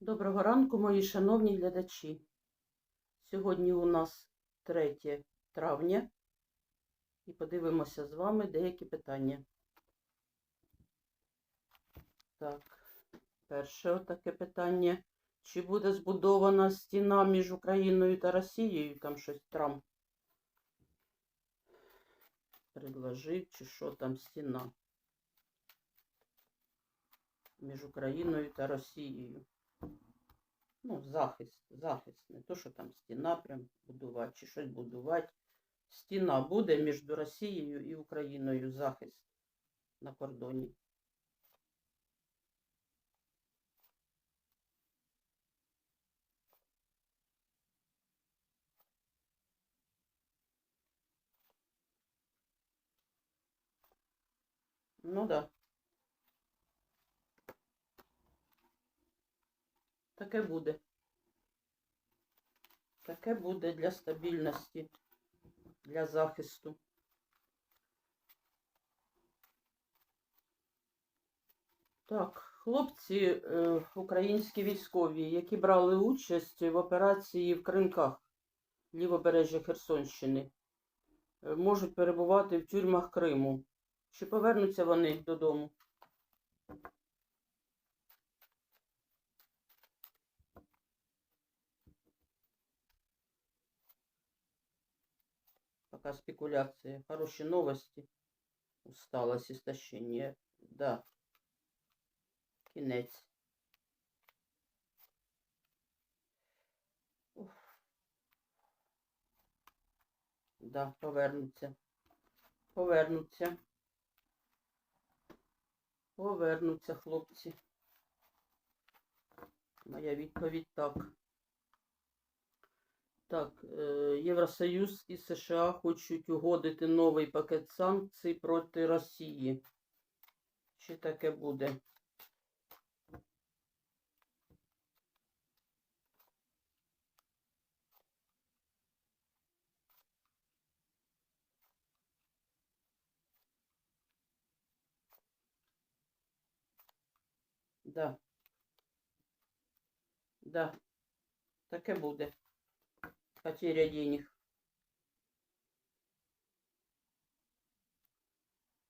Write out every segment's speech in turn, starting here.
Доброго ранку, мої шановні глядачі. Сьогодні у нас 3 травня і подивимося з вами деякі питання. Так, перше таке питання. Чи буде збудована стіна між Україною та Росією? Там щось Трамп предложив, чи що там стіна між Україною та Росією. Ну, захист, захист. Не то, що там стіна прям будувати, чи щось будувати. Стіна буде між Росією і Україною захист на кордоні. Ну да. Таке буде. Таке буде для стабільності, для захисту. Так, хлопці е, українські військові, які брали участь в операції в Кринках, лівобережжя Херсонщини, е, можуть перебувати в тюрмах Криму. Чи повернуться вони додому? Пока спекуляции. Хорошие новости. Усталость, истощение. Да. Кінець. Да, повернуться. Повернуться. Повернуться, хлопці. Моя відповідь так. Так, е, Євросоюз і США хочуть угодити новий пакет санкцій проти Росії. Чи таке буде? Да. Да. Таке буде. Потеря денег.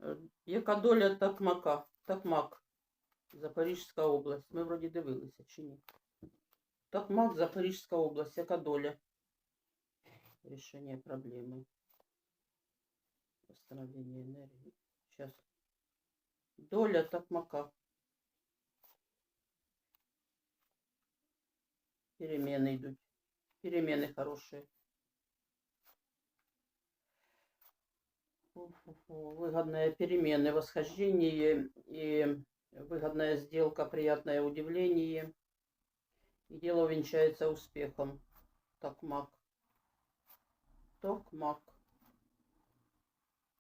Е, Яка доля Такмака? Такмак. Запорізька область. Ми вроді дивилися, чи ні? Такмак, Запорізька область. Яка доля? Рішення проблеми. Восстановление енергії. Сейчас. Доля Такмака. Перемены идут. Перемены хорошие. Выгодные перемены, восхождение и выгодная сделка, приятное удивление. И дело венчается успехом. Токмак. Токмак.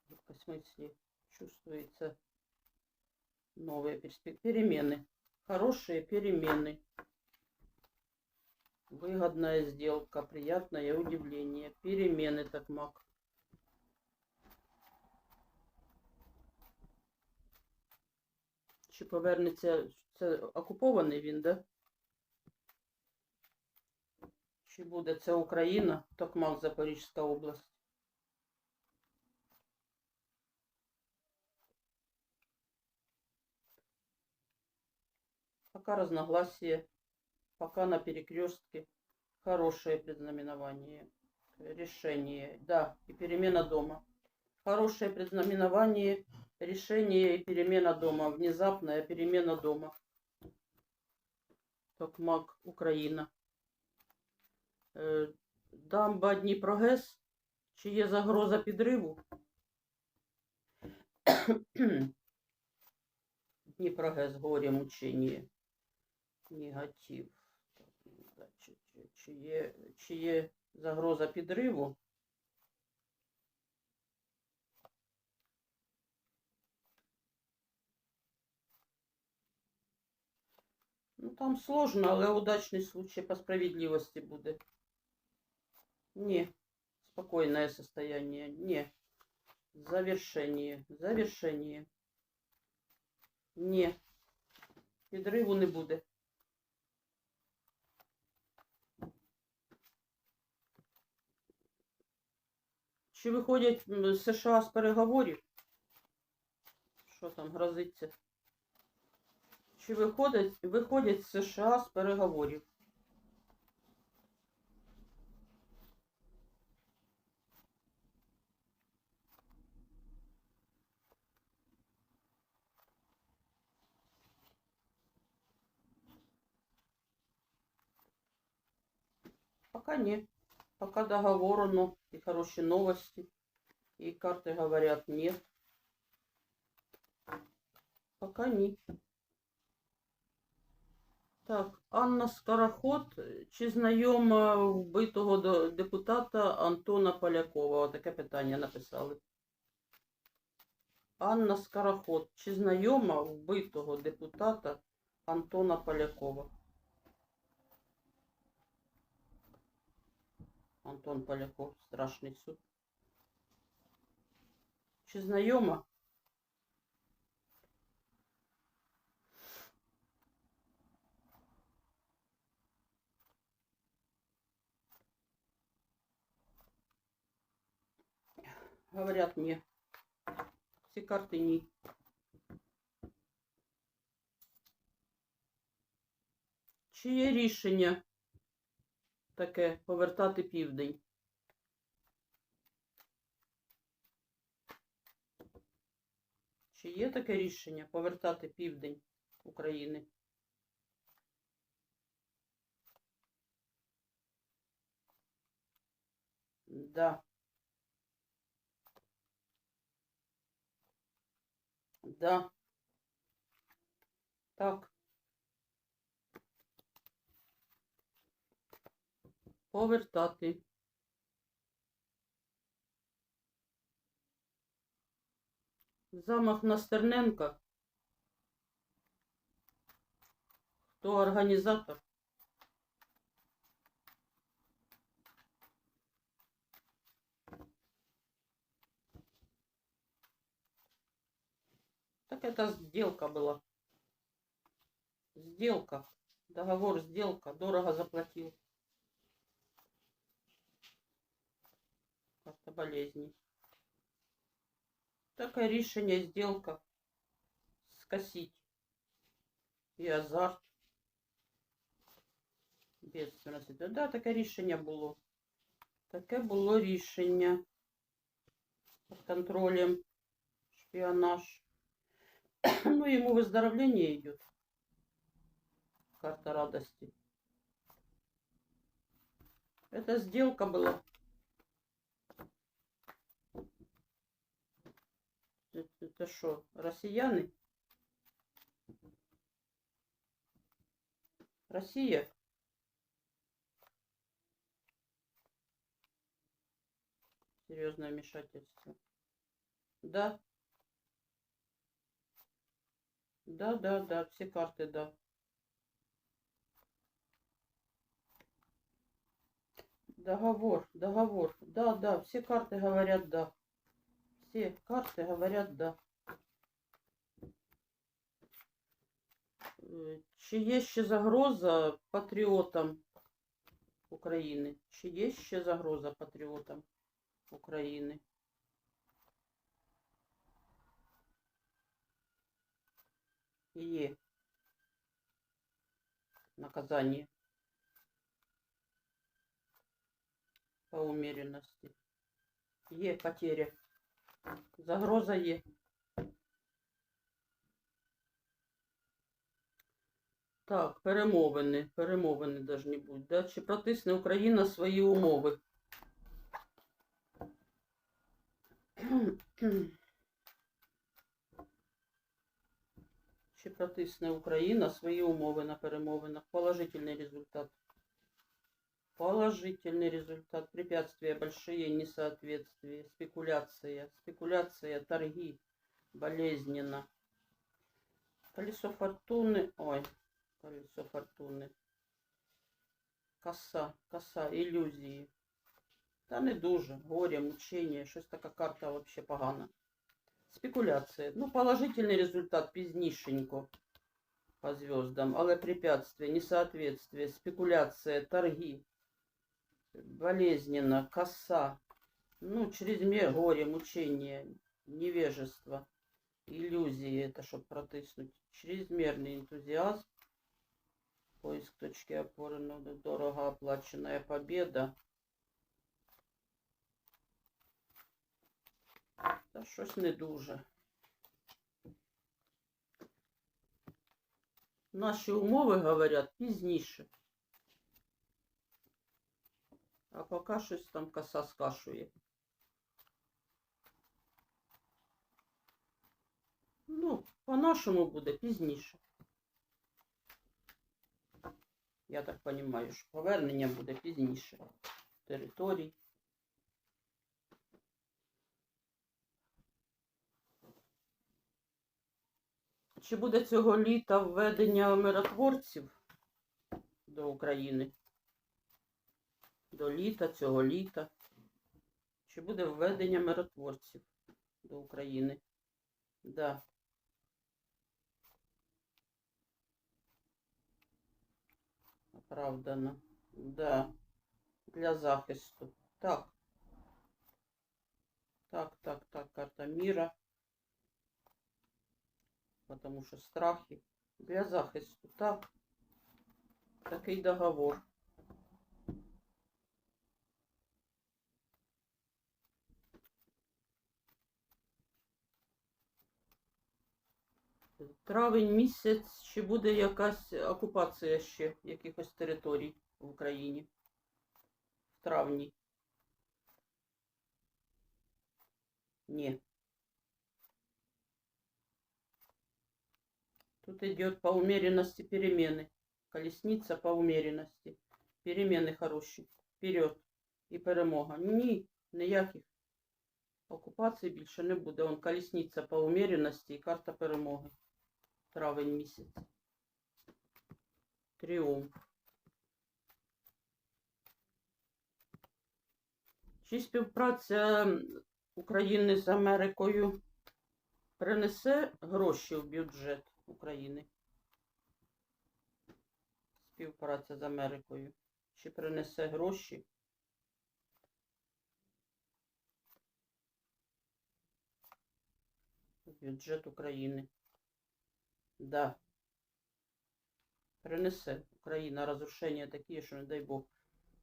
В смысле чувствуется новые перспективы. Перемены. Хорошие перемены. Выгодная сделка, приятное удивление. Перемены, Токмак. Чи повернеться, це окупований він, да? Чи буде це Україна, Токмак, Запорізька область? Пока разногласия, пока на перекрестке. Хорошее предзнаменование. Решение. Да, и перемена дома. Хорошее предзнаменование, решение и перемена дома. Внезапная перемена дома. Токмак, Україна. Е, Дамба Дніпрогес. Чи є загроза підриву? Дніпрогес, горе, мучення. Негатив. Чи, є, чи є загроза підриву? Ну, там сложно, але удачний случай по справедливости буде. Не. Спокойное состояние. Не. Завершение. Завершение. Не. Підриву не буде. Чи виходять США з переговорів? Що там грозиться? Чи виходять, виходять США з переговорів? Пока нет. Пока договор, но и хорошие новости. И карты говорят нет. Пока нет. Так, Анна Скороход, чи знайома вбитого депутата Антона Полякова? Отаке питання написали. Анна Скороход, чи знайома вбитого депутата Антона Полякова? Антон Поляков, страшний суд. Чи знайома? Говорят мне. Всі карти ні. Чи є рішення Таке повертати південь? Чи є таке рішення повертати південь України? Да. Да. Так. Повертати. Замах на Стерненка. Хто організатор? Так это сделка была. Сделка. Договор сделка. Дорого заплатил. Карта болезней. Таке рішення сделка. Скосить. І азарт. Бедственность. Да, таке рішення було. Таке було рішення. Під контролем. Шпіонаж. Ну, ему выздоровление идет. Карта радости. Это сделка была. Это- что, россияне? Россия? Серьезное вмешательство. Да. Да, да, да, все карты, да. Договор, договор. Да, да, все карты говорят да. Все карты говорят да. Чи є ще загроза патріотам України? Чи є ще загроза патріотам України? Є наказание по умеренности. Є потеря. Загроза є. Так, перемовини. Перемовини должны бути. Да? Чи протисне Україна свої умови? Чи протисне Україна свої умови на перемовинах? Положительний результат. Положительный результат. Препятствия большие, несоответствия, спекуляция. Спекуляция, торги. Болезненно. Колесо фортуны. Ой, колесо фортуны. Коса, коса, ілюзії. Та не дуже. Горе, мучення, щось така карта вообще погана. Спекуляція. Ну, положительний результат пізнішенько по звездам, але препятствия, несоответствие, спекуляция, торги, болезненно, коса, Ну, чрезмер горе, мучение, невежество, иллюзии, это чтобы протиснуть. Чрезмерный энтузиазм, поиск точки опоры, ну, дорого оплаченная победа. Та щось не дуже. Наші умови говорять пізніше. А поки щось там коса скашує. Ну, по-нашому буде пізніше. Я так розумію, що повернення буде пізніше. Територій. Чи буде цього літа введення миротворців до України? До літа, цього літа. Чи буде введення миротворців до України? Да. Оправдано. Да. Для захисту. Так. Так, так, так, карта мира. Потому що страхи. Для захисту. Так. Такий договор. Травень місяць, чи буде якась окупація ще якихось територій в Україні? В травні? Ні. Тут идет по умеренности перемены. Колесница по умеренности. Перемены хороші. Вперед. І перемога. Ні, ніяких окупацій більше не буде. Он колесниця по умеренности і карта перемоги. Травень місяць. Тріумф. Чи співпраця України з Америкою принесе гроші в бюджет України? Співпраця з Америкою. Чи принесе гроші? бюджет України? Да. Принесе Украина разрушения такие, что, не дай бог,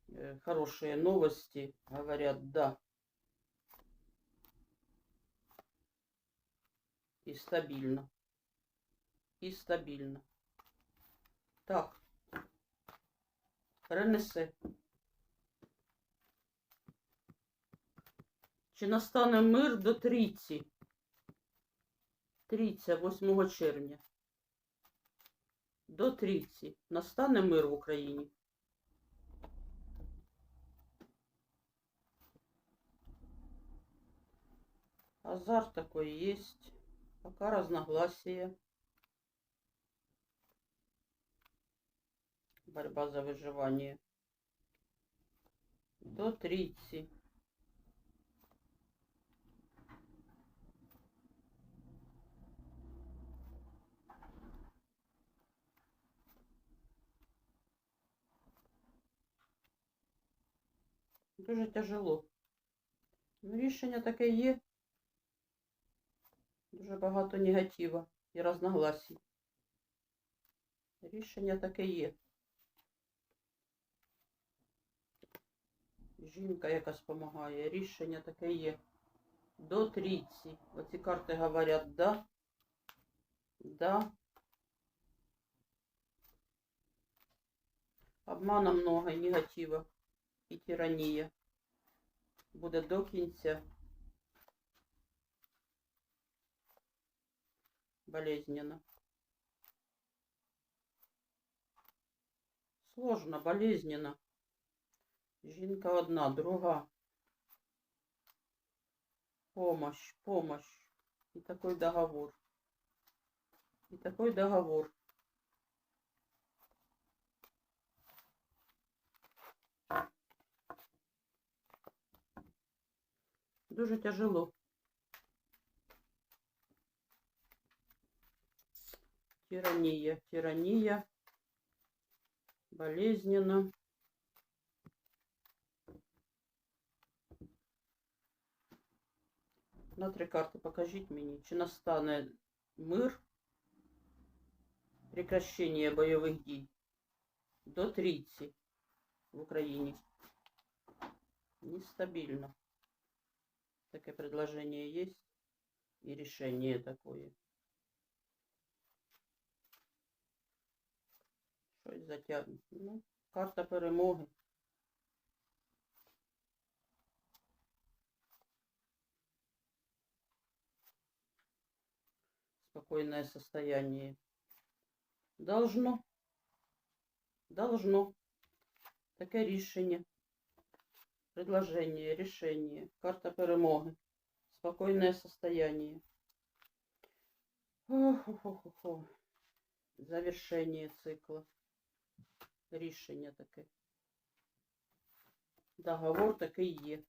э, хорошие новости говорят да. И стабильно. И стабильно. Так. Принесе. Чи настане мир до трійці? Трійця 8 червня. До трійці. Настане мир в Україні. Азарт такой есть. Пока разногласия. Борьба за выживание. До трійці. Дуже тяжело. Ну, рішення таке є. Дуже багато негатива і разногласій. Рішення таке є. Жінка якась допомагає. Рішення таке є. До трійці. Оці карти говорять да. Да. Обмана много негатива. І тиранія. Буде до кінця. Болезненно. Сложно, болезненно. Жінка одна, друга. Помощь, помощь. И такой договор. И такой договор. Дуже тяжело. Тирания, тирания. Болезненно. На три карти покажіть мені, чи настане мир, прекращення бойових дій до трійці в Україні. Нестабильно. Такое предложение есть и решение такое. Щось затягнуть. Ну, карта перемоги. Спокойное состояние. Должно. Должно. Таке рішення. Предложение, решение. Карта перемоги. Спокойное состояние. Завершение цикла. Рішення таке. Договор такий є.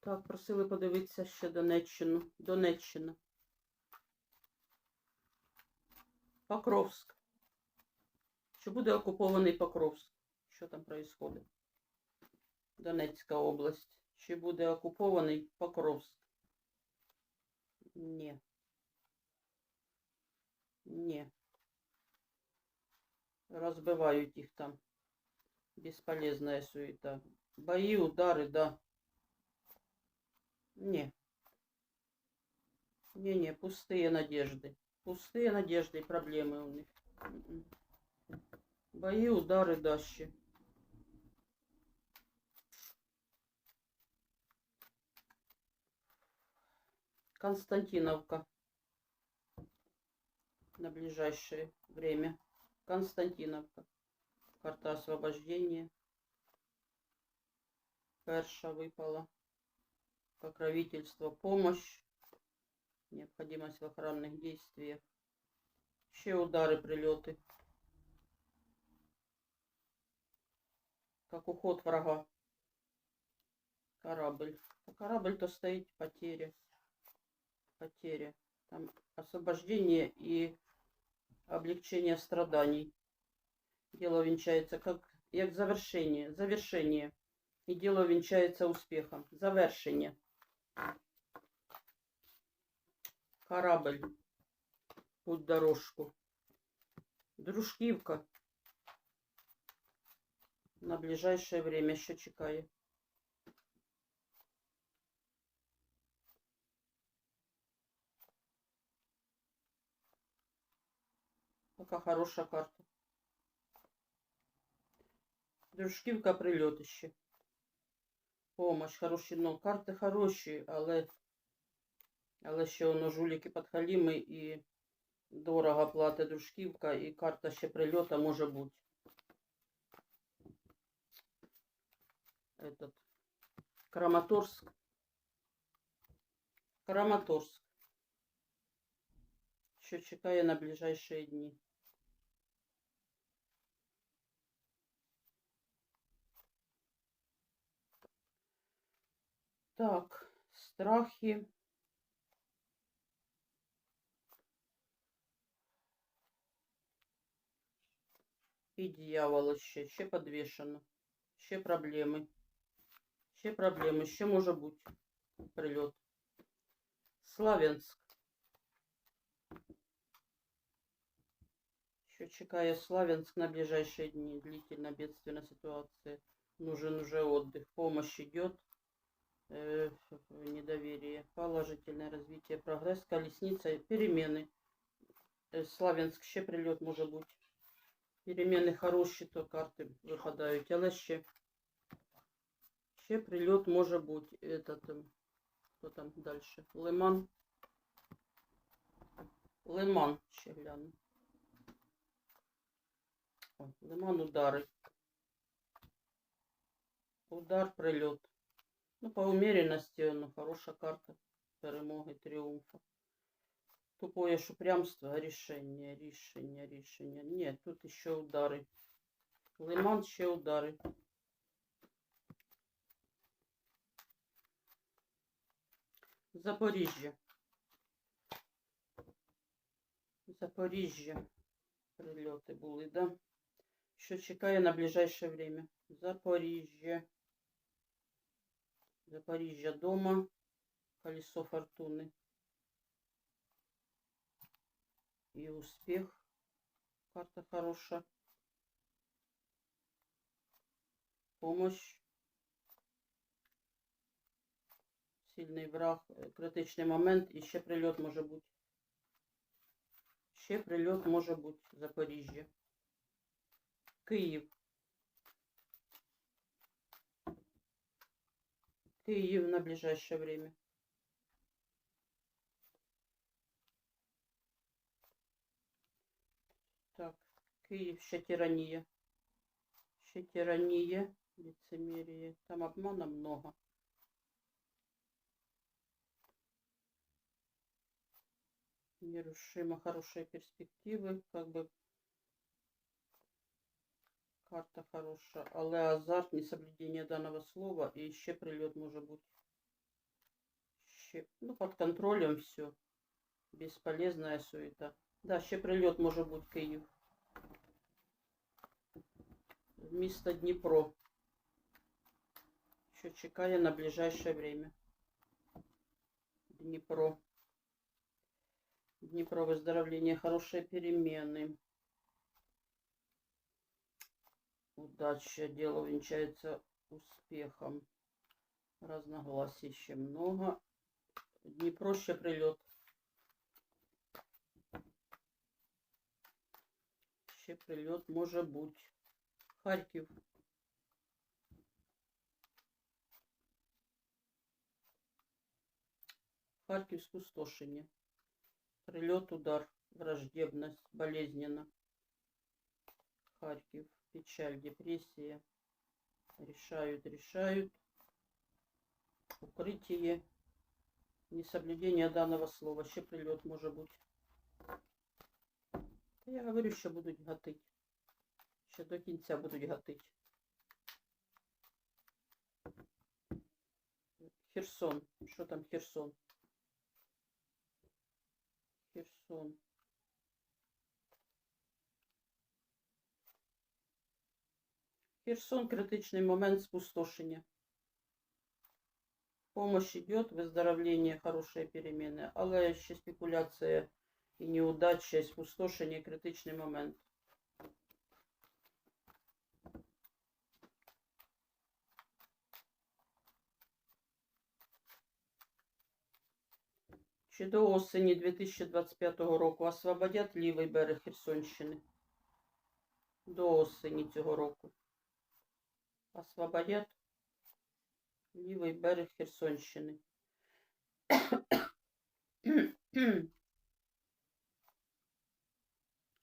Так, просили подивитися ще Донеччину. Донеччина. Покровськ. Чи буде окупований Покровськ? Що там происходит? Донецька область. Чи буде окупований Покровськ? Ні. Ні. Разбивают их там. Бесполезная суета. Бои, удары, да. Не. Не-не, пустые надежды. Пустые надежды и проблемы у них. Бои, удары, дащи. Константиновка. На ближайшее время. Константиновка. Карта освобождения. Перша выпала. Покровительство, помощь. Необходимость в охранных действиях. Ще удары, прилеты. Как уход врага. Корабль. А корабль то стоит потеря. Потеря. Там освобождение и облегчение страданий. Дело венчается как, як завершение, завершение. И дело венчается успехом. Завершение. Корабль. Путь дорожку. Дружківка. На ближайшее время ще чекає. Така хороша карта. Дружківка прильотище. Помощь, хороші, ну, карти хороші, але, але ще воно жуліки підхаліми і дорого платить дружківка, і карта ще прильота може бути. Этот Краматорск. Краматорск. Що чекає на ближайшие дні. Так, страхи. І дьявола ще, ще подвішено. Ще проблеми. Ще проблеми, ще може бути прильот. Славянськ. Що чекає Славянск на ближайшие дни? Длительно бедственная ситуация. Нужен уже отдых. Помощь идет. Э, недоверие. Положительное развитие. Прогресс. Колесница. Перемены. Э, Славянск ще прильот може бути. Перемены хороші, то карти випадають. Але ще, ще прильот може бути. Этот, ем, хто там далі? Лиман. Лиман ще гляну. Ой, Лиман удари. Удар, прильот. Ну, по умеренности, ну, хорошая карта перемоги, триумфа. Тупое ж упрямство, решение, решение, решение. Нет, тут еще удары. Лиман, ще удары. Запоріжжя. Запоріжжя. Прильоти були, да? Що чекає на ближайшее время? Запоріжжя. Запоріжжя дома. Колесо фортуни. І успіх. Карта хороша. Помощь. Сильний враг, е, критичний момент і ще прильот може бути. Ще прильот може бути. Запоріжжя. Київ. Киев на ближайшее время. Так, Киев, ще тирания. Ще тирания, лицемерие. Там обмана много. Нерушимо хорошие перспективы, как бы карта хороша, але азарт, несоблюдение данного слова і ще прильот може бути. Ще, ну, під контролем все. Бесполезная суета. Да, ще прильот може бути Київ. Місто Дніпро. Що чекає на ближайшее время. Дніпро. Дніпро, выздоровление, хорошие перемены. Удача, дело венчается успехом. Разногласий еще много. Днепро ще прилет. Ще прилет може бути. Харків. Харків спустошення. Прилет, удар, враждебность, болезненно. Харьков, печаль, депрессия. Решают, решают. Укрытие. Несоблюдение данного слова. Ще прилет може бути. Та Я говорю, що будуть гатить. Ще до кінця будуть гатить. Херсон. Що там Херсон? Херсон. Херсон критичний момент спустошення. Помощь идет, выздоровление, хорошие перемены, але ще спекуляція і неудача, спустошення, критичний момент. Чи до осені 2025 року освободять лівий берег Херсонщини? До осені цього року. Освободять лівий берег Херсонщини.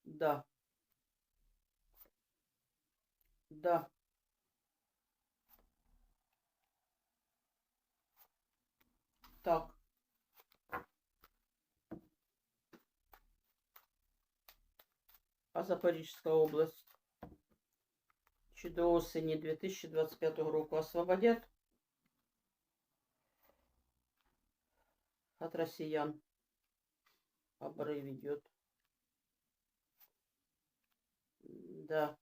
да. Да. Так. А Запорізька область чи до осені 2025 року освободять от россиян. Обрыв идет. Да.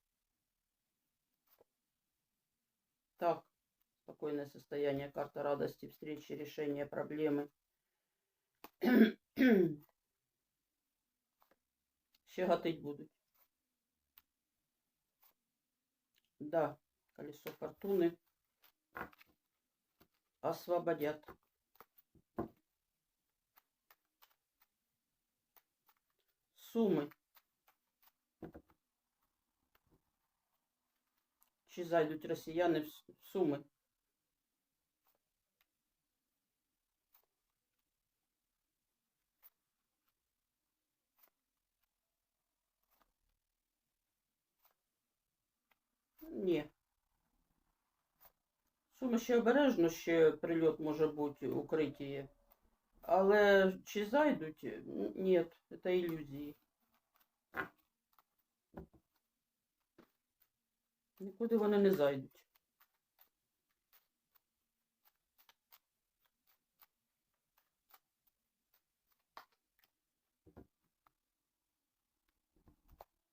Так. Спокойное состояние. Карта радости, встречи, решения проблемы. Ще гатить будуть. Да, колесо фортуны. Освободят. Суми. Чи зайдуть росіяни в С- Ні. Суми ще обережно, ще прильот може бути укриття. Але чи зайдуть? Ні, це ілюзії. Нікуди вони не зайдуть.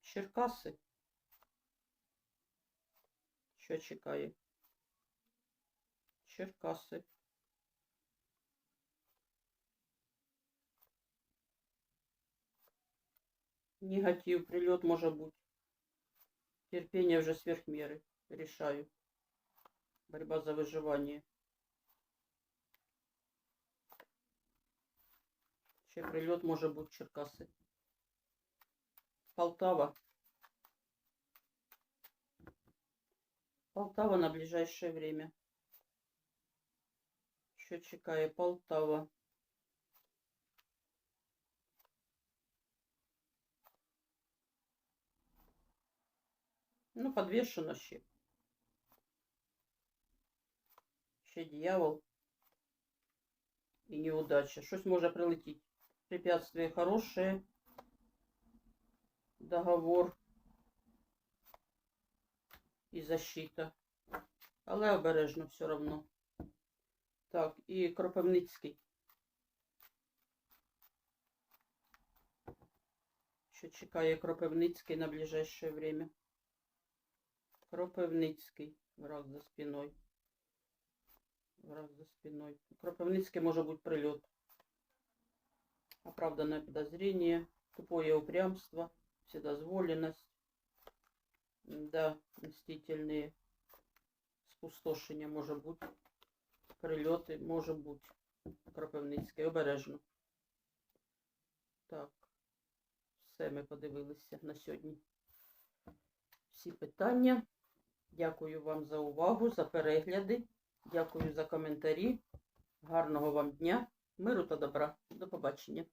Черкаси що чекає? Черкаси. Негатив, прилет може бути. Терпіння вже сверх меры. Рішаю. Борьба за виживання. Ще прильот може бути Черкаси. Полтава. Полтава на ближайшее время. Що чекає Полтава? Ну, подвешено ще. Ще дьявол. І неудача. Щось може прилетіти. Препятствие хорошее. Договор. І защита. Але обережно все равно. Так, і Кропивницький. Що чекає Кропивницький на ближайшее время? Кропивницький. Враг за спиной. Враг за спиной. Кропивницький може бути прильот. Оправданное подозрение. Тупое упрямство. Вседозволенность. Да, мстительные. Спустошення може бути. Прильоти може бути. Кропивницький. Обережно. Так. Все ми подивилися на сьогодні. Всі питання. Дякую вам за увагу, за перегляди. Дякую за коментарі. Гарного вам дня, миру та добра. До побачення.